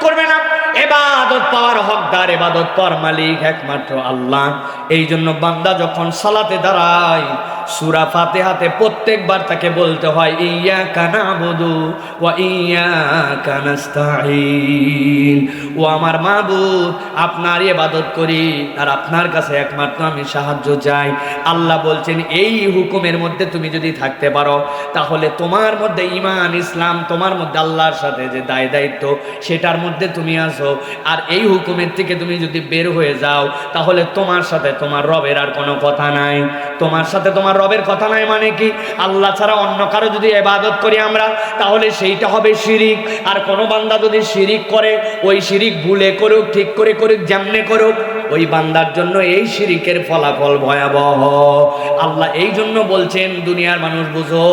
করবে না। এবাদত হকদার এবাদত মালিক একমাত্র আল্লাহ। এই জন্য বান্দা যখন সালাতে দাঁড়ায় সুরা ফাতেহাতে প্রত্যেকবার তাকে বলতে হয় ইয়া কানা বধু ও ইয়া কানাস্তাইন ও আমার মাবুদ আপনার এবাদত করি, আর আপনার কাছে একমাত্র আমি সাহায্য চাই। আল্লাহ বলছেন, এই হুকুমের মধ্যে তুমি যদি থাকতে পারো, তাহলে তোমার মধ্যে ইমান ইসলাম, তোমার মধ্যে আল্লাহর সাথে যে দায় দায়িত্ব, সেটার মধ্যে তুমি আসো আর এই হুকুমের থেকে তুমি যদি বের হয়ে যাও, তাহলে তোমার সাথে তোমার রবের আর কোনো কথা নাই। তোমার সাথে তোমার রবের কথা নয় মানে কি? আল্লাহ ছাড়া অন্য কারও যদি এবাদত করি আমরা, তাহলে সেইটা হবে শিরিক। আর কোনো বান্দা যদি শিরিক করে, ওই শিরিক ভুলে করুক, ঠিক করে করুক, যেমনে করুক ওই বান্দার জন্য এই শিরিকের ফলাফল ভয়াবহ। আল্লাহ এই জন্য বলছেন, দুনিয়ার মানুষ বুঝো,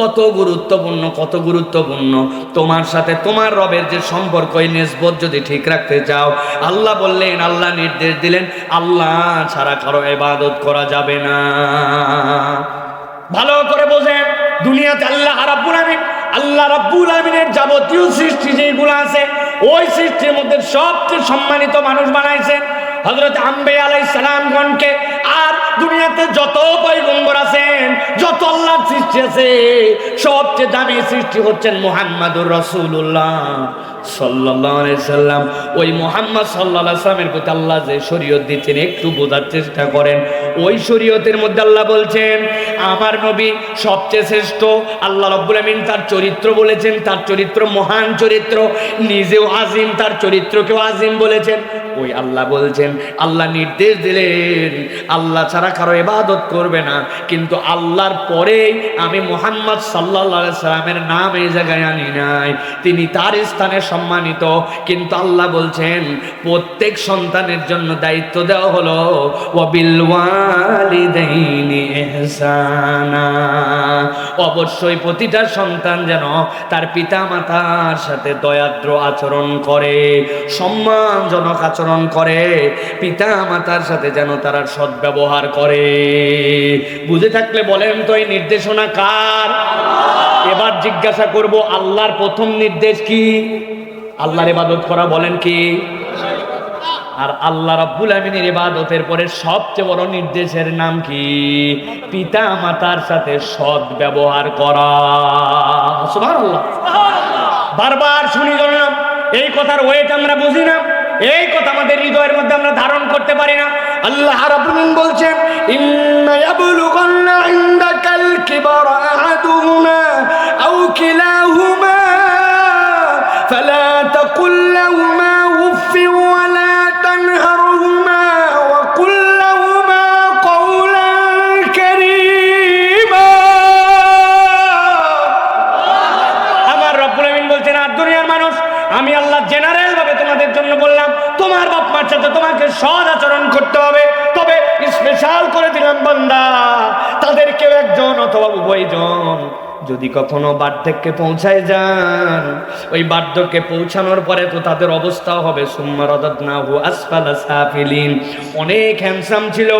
কত গুরুত্বপূর্ণ কত গুরুত্বপূর্ণ। তোমার সাথে তোমার রবের যে সম্পর্ক, এই নেসবত যদি ঠিক রাখতে চাও, আল্লাহ বললেন, আল্লাহ নির্দেশ দিলেন, আল্লাহ ছাড়া কারও এবাদত করা যাবে না। ভালো করে বোঝেন, দুনিয়াতে আল্লাহ রাব্বুল আমিন আল্লাহ রাব্বুল আমিনের যাবতীয় সৃষ্টি যেগুলো আছে, ওই সৃষ্টির মধ্যে সবচেয়ে সম্মানিত মানুষ বানাইছেন। হজরত আম্বে আলাই সালামগণকে আর দুনিয়াতে যত পয়গম্বর আছেন, যত আল্লাহর সৃষ্টি আছে, সবচেয়ে দামি সৃষ্টি হচ্ছেন মোহাম্মদুর রসুল্লাহ সাল্লাহ সাল্লাম। ওই সাল্লামের আল্লাহ যে শরীয়ত একটু বোঝার চেষ্টা করেন। ওই শরীয়তের মধ্যে আল্লাহ বলছেন, আমার নবী সবচেয়ে শ্রেষ্ঠ, আল্লাহ রব্বুল আমিন তার চরিত্র বলেছেন, তার চরিত্র মহান চরিত্র, নিজেও আজিম, তার চরিত্রকেও আজিম বলেছেন। ওই আল্লাহ বলছেন, আল্লাহ নির্দেশ দিলেন আল্লাহ ছাড়া কারও এবাদত করবে না। কিন্তু আল্লাহর পরেই আমি মোহাম্মদ সাল্লাহ সাল্লামের নাম এই জায়গায় আনি নাই। তিনি তার স্থানে সম্মানিত। কিন্তু আল্লাহ বলছেন, প্রত্যেক সন্তানের জন্য দায়িত্ব দেওয়া হলো অবশ্যই প্রতিটা সন্তান যেন তার পিতা মাতার সাথে দয়াদ্র আচরণ করে, সম্মানজনক আচরণ করে পিতা মাতার সাথে যেন তারা সদ্ব্যবহার করে। বুঝে থাকলে বলেন তো, এই নির্দেশনা কার? এবার জিজ্ঞাসা করব, আল্লাহর প্রথম নির্দেশ কি? আল্লাহর ইবাদত করা বলেন কি? আর আল্লাহ রাব্বুল আমিনের ইবাদতের পরে সবচেয়ে বড় নির্দেশের নাম কি? পিতা মাতার সাথে সৎ ব্যবহার করা। সুবহানাল্লাহ। বারবার শুনি ধরলাম এই কথার ওয়েট আমরা বুঝি না, এই কথা আমাদের হৃদয়ের মধ্যে আমরা ধারণ আল্লাহ রাবুল বলছেন ইন্না ইয়াবলুগান্না ইনদাকাল কিবারা আহাদুহুমা আও কিলাহুমা ফালা তাকুল লাহুমা তোমার সাথে তোমাকে সৎ আচরণ করতে হবে। তবে স্পেশাল করে দিলাম বান্দা, তাদের কেউ একজন অথবা উভয়জন। যদি কখনো বার্ধক্যে পৌঁছায় যান, ওই বার্ধক্যে পৌঁছানোর পরে তো তাদের অবস্থা হবে। অনেক হ্যান্ডসাম ছিল,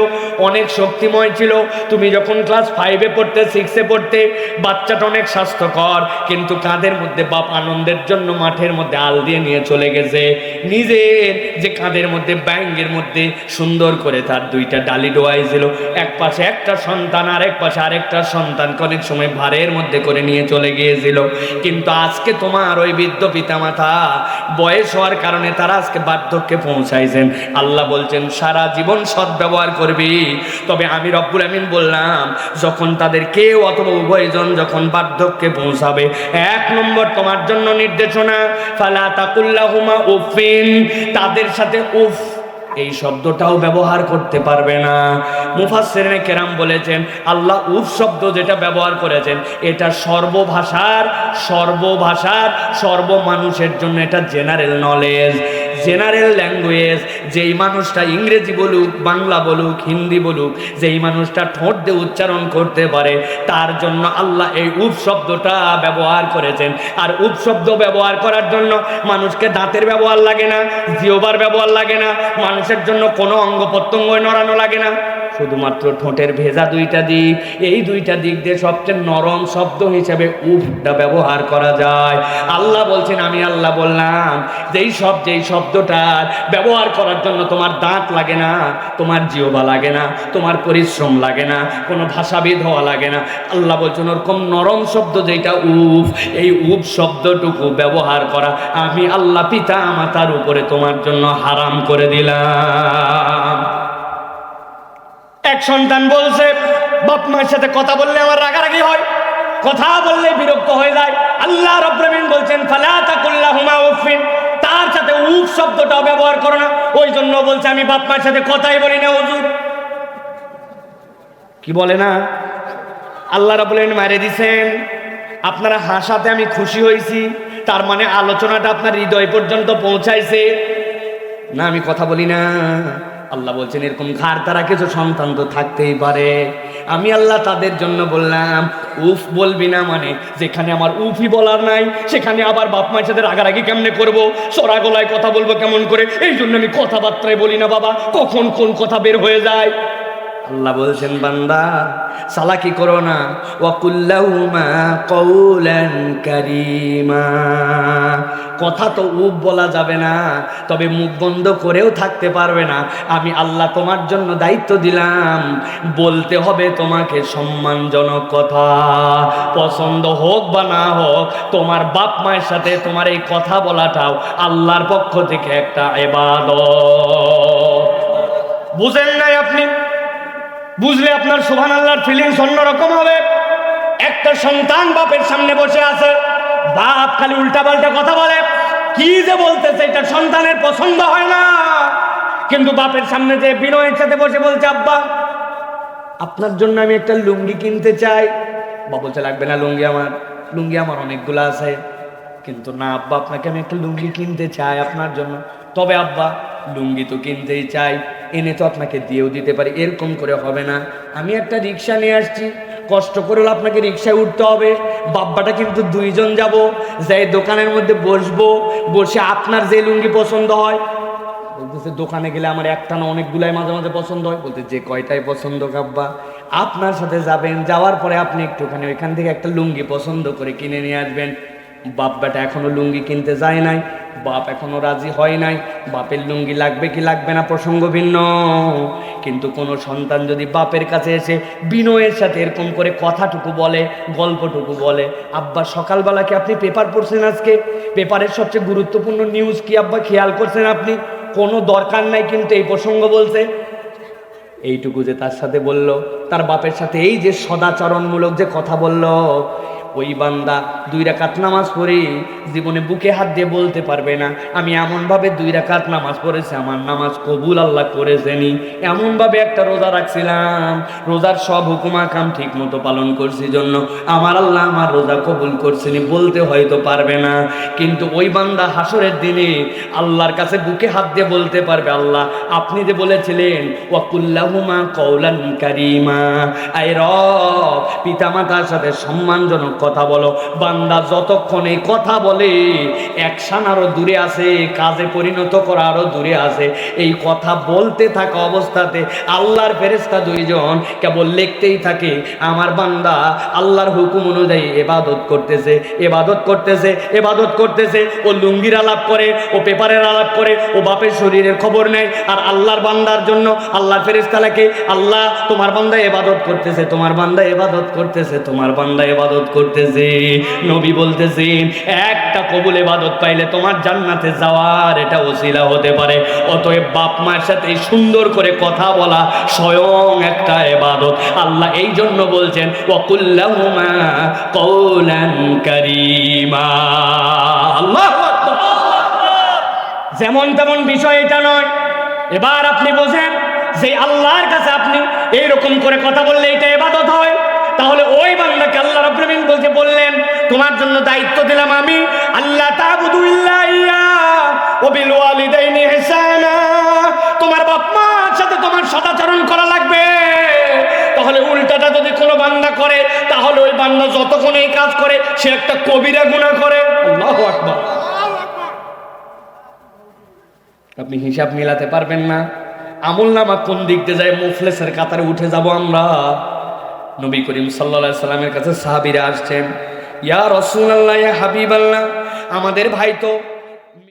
অনেক শক্তিময় ছিল। তুমি যখন ক্লাস ফাইভে পড়তে সিক্সে পড়তে, বাচ্চাটা অনেক স্বাস্থ্যকর, কিন্তু কাঁধের মধ্যে বাপ আনন্দের জন্য মাঠের মধ্যে আল দিয়ে নিয়ে চলে গেছে। নিজের যে কাঁধের মধ্যে, ব্যাঙ্গের মধ্যে সুন্দর করে তার দুইটা ডালি ডোয়াইছিল এক পাশে একটা সন্তান আর এক পাশে আরেকটা সন্তানকে অনেক সময় ভারের মধ্যে করে নিয়ে চলে গিয়েছিল। কিন্তু আজকে তোমার ওই বৃদ্ধ পিতামাতা বয়স হওয়ার কারণে তারা আজকে বার্ধক্যে পৌঁছাইছেন। আল্লাহ বলছেন, সারা জীবন সদ্ব্যবহার করবি। তবে আমি রব্বুল আমিন বললাম, যখন তাদের কেউ অথবা উভয়জন যখন বার্ধক্যে পৌঁছাবে, এক নম্বর তোমার জন্য নির্দেশনা, ফালা তাকুল্লাহুমা উফিন তাদের সাথে উফ এই শব্দটাও ব্যবহার করতে পারবে না। মুফাসসিরিনে কেরাম বলেছেন, আল্লাহ উফ শব্দ যেটা ব্যবহার করেছেন, এটা সর্বভাষার সর্বভাষার সর্ব মানুষের জন্য এটা জেনারেল নলেজ জেনারেল ল্যাঙ্গুয়েজ যেই মানুষটা ইংরেজি বলুক, বাংলা বলুক, হিন্দি বলুক, যেই মানুষটা ঠোঁট দিয়ে উচ্চারণ করতে পারে, তার জন্য আল্লাহ এই উপ শব্দটা ব্যবহার করেছেন। আর উপ শব্দ ব্যবহার করার জন্য মানুষকে দাঁতের ব্যবহার লাগে না জিওবার ব্যবহার লাগে না, মানুষের জন্য কোনো অঙ্গ প্রত্যঙ্গ নড়ানো লাগে না। শুধুমাত্র ঠোঁটের ভেজা দুইটা দিক, এই দুইটা দিক দিয়ে সবচেয়ে নরম শব্দ হিসেবে উফটা ব্যবহার করা যায়। আল্লাহ বলছেন, আমি আল্লাহ বললাম, যেই সব, যেই শব্দটার ব্যবহার করার জন্য তোমার দাঁত লাগে না, তোমার জিওবা লাগে না, তোমার পরিশ্রম লাগে না, কোনো ভাষাবিদ হওয়া লাগে না। আল্লাহ বলছেন, ওরকম নরম শব্দ যেটা উফ, এই উফ শব্দটুকু ব্যবহার করা আমি আল্লাহ পিতা মাতার উপরে তোমার জন্য হারাম করে দিলাম। সন্তান বলছে, বাপ মায়ের সাথে কথা বললে আমার রাগারাগি হয়, কথা বললে বিরক্ত হয়ে যায়। আল্লাহ রব্রমিন বলছেন, ফালা তাকুল্লাহুমা উফিন তার সাথে উফ শব্দটাও ব্যবহার করো না। ওই জন্য বলছে, আমি বাপ মায়ের সাথে কথাই বলি না, হুজুর। কি বলে না? আল্লাহ রাবুলেন মারে দিছেন, আপনারা হাসাতে আমি খুশি হয়েছি তার মানে আলোচনাটা আপনার হৃদয় পর্যন্ত পৌঁছাইছে। না, আমি কথা বলি না। আল্লাহ বলছেন, এরকম ঘাড় তারা কিছু সন্তান তো থাকতেই পারে। আমি আল্লাহ তাদের জন্য বললাম, উফ বলবি না মানে যেখানে আমার উফই বলার নাই, সেখানে আবার বাপ মায়ের সাথে রাগারাগি কেমনে করব? সরা গলায় কথা বলব কেমন করে? এই জন্য আমি কথাবার্তায় বলি না বাবা, কখন কোন কথা বের হয়ে যায়। আল্লাহ বলছেন, বান্দা, সালাকি করো না। ওয়াকুল্লাহুমা কৌলান কারিমা। কথা তো উপ বলা যাবে না, তবে মুখ বন্ধ করেও থাকতে পারবে না। আমি আল্লাহ তোমার জন্য দায়িত্ব দিলাম, বলতে হবে তোমাকে সম্মানজনক কথা। পছন্দ হোক বা না হোক, তোমার বাপ মায়ের সাথে তোমার এই কথা বলাটাও আল্লাহর পক্ষ থেকে একটা এবাদত বুঝেন নাই আপনি? বুঝলে আপনার সুভান আল্লাহর ফিলিংস অন্যরকম হবে। একটা সন্তান বাপের সামনে বসে আছে, বাপ খালি উল্টা পাল্টা কথা বলে। কি যে বলতেছে, এটা সন্তানের পছন্দ হয় না। কিন্তু বাপের সামনে যে বিনয়ের সাথে বসে বলছে, আব্বা, আপনার জন্য আমি একটা লুঙ্গি কিনতে চাই। বা বলছে, লাগবে না লুঙ্গি আমার লুঙ্গি আমার অনেকগুলো আছে। কিন্তু না, আব্বা, আপনাকে আমি একটা লুঙ্গি কিনতে চাই আপনার জন্য। তবে আব্বা, লুঙ্গি তো কিনতেই চাই, এনে তো আপনাকে দিয়েও দিতে পারি, এরকম করে হবে না। আমি একটা রিক্সা নিয়ে আসছি কষ্ট করেও আপনাকে রিক্সায় উঠতে হবে। বাব্বাটা কিন্তু দুইজন যাব, যাই দোকানের মধ্যে বসবো, বসে আপনার যে লুঙ্গি পছন্দ হয়। বলতেছে, দোকানে গেলে আমার একটা না অনেকগুলাই মাঝে মাঝে পছন্দ হয়। বলতে যে কয়টাই পছন্দ কাব্বা, আপনার সাথে যাবেন, যাওয়ার পরে আপনি একটুখানি ওইখান থেকে একটা লুঙ্গি পছন্দ করে কিনে নিয়ে আসবেন। বাপ বেটা এখনও লুঙ্গি কিনতে যায় নাই, বাপ এখনও রাজি হয় নাই, বাপের লুঙ্গি লাগবে কি লাগবে না প্রসঙ্গ ভিন্ন। কিন্তু কোনো সন্তান যদি বাপের কাছে এসে বিনয়ের সাথে এরকম করে কথাটুকু বলে, গল্পটুকু বলে, আব্বা, সকালবেলা কি আপনি পেপার পড়ছেন আজকে? পেপারের সবচেয়ে গুরুত্বপূর্ণ নিউজ কি আব্বা, খেয়াল করছেন আপনি? কোনো দরকার নাই কিন্তু এই প্রসঙ্গ বলছে এইটুকু যে তার সাথে বলল, তার বাপের সাথে এই যে সদাচরণমূলক যে কথা বলল ওই বান্দা দুই রাকাত নামাজ পড়ে জীবনে বুকে হাত দিয়ে বলতে পারবে না, আমি এমনভাবে দুই রাকাত নামাজ পড়েছি, আমার নামাজ কবুল আল্লাহ করেছেনি এমনভাবে একটা রোজা রাখছিলাম, রোজার সব হুকুমা কাম ঠিক মতো পালন করছি জন্য। আমার আল্লাহ আমার রোজা কবুল করছেনি বলতে হয়তো পারবে না, কিন্তু ওই বান্দা হাসরের দিনে আল্লাহর কাছে বুকে হাত দিয়ে বলতে পারবে, আল্লাহ, আপনি যে বলেছিলেন, ওয়াকুল্লাহুমা কৌলান কারিমা। আই রব, পিতামাতার সাথে সম্মানজনক কথা বলো। বান্দা যতক্ষণ এই কথা বলে অ্যাকশন আরও দূরে আছে, কাজে পরিণত করা আরও দূরে আছে। এই কথা বলতে থাকা অবস্থাতে আল্লাহর ফেরেস্তা দুইজন কেবল লিখতেই থাকে, আমার বান্দা আল্লাহর হুকুম অনুযায়ী এবাদত করতেছে এবাদত করতেছে এবাদত করতেছে। ও লুঙ্গির আলাপ করে, ও পেপারের আলাপ করে, ও বাপের শরীরের খবর নেয়। আর আল্লাহর বান্দার জন্য আল্লাহর ফেরেস্তা লাগে আল্লাহ, তোমার বান্দা এবাদত করতেছে, তোমার বান্দা এবাদত করতেছে, তোমার বান্দা এবাদত করতেছে। নবী বলতেছেন একটা কবুল এবাদত পাইলে তোমার জান্নাতে যাওয়ার এটা ওসিলা হতে পারে। অতএব বাপ মায়ের সাথে সুন্দর করে কথা বলা স্বয়ং একটা এবাদত আল্লাহ এই জন্য বলছেন, ওয়াকুল্লাহুমা কৌলান কারিমা। আল্লাহ যেমন তেমন বিষয় এটা নয়। এবার আপনি বোঝেন যে আল্লাহর কাছে আপনি এইরকম করে কথা বললে এটা এবাদত হয় তাহলে ওই বান্দাকে আল্লাহ রাব্বুল বলতে বললেন তোমার জন্য দায়িত্ব দিলাম আমি। আল্লাহ তোমার বাপ মার সাথে তোমার সদাচরণ করা লাগবে। তাহলে উল্টাটা যদি কোনো বান্দা করে, তাহলে ওই বান্দা যতক্ষণ এই কাজ করে, সে একটা কবিরা গুনাহ করে। আপনি হিসাব মিলাতে পারবেন না। আমল নামা কোন দিক দিয়ে যায়, মুফলেসের কাতারে উঠে যাব আমরা। নবী করিম সাল্লা সাল্লামের কাছে সাহাবিরা আসছেন। ইয়া রসুল আল্লাহ হাবিব আল্লাহ আমাদের ভাই তো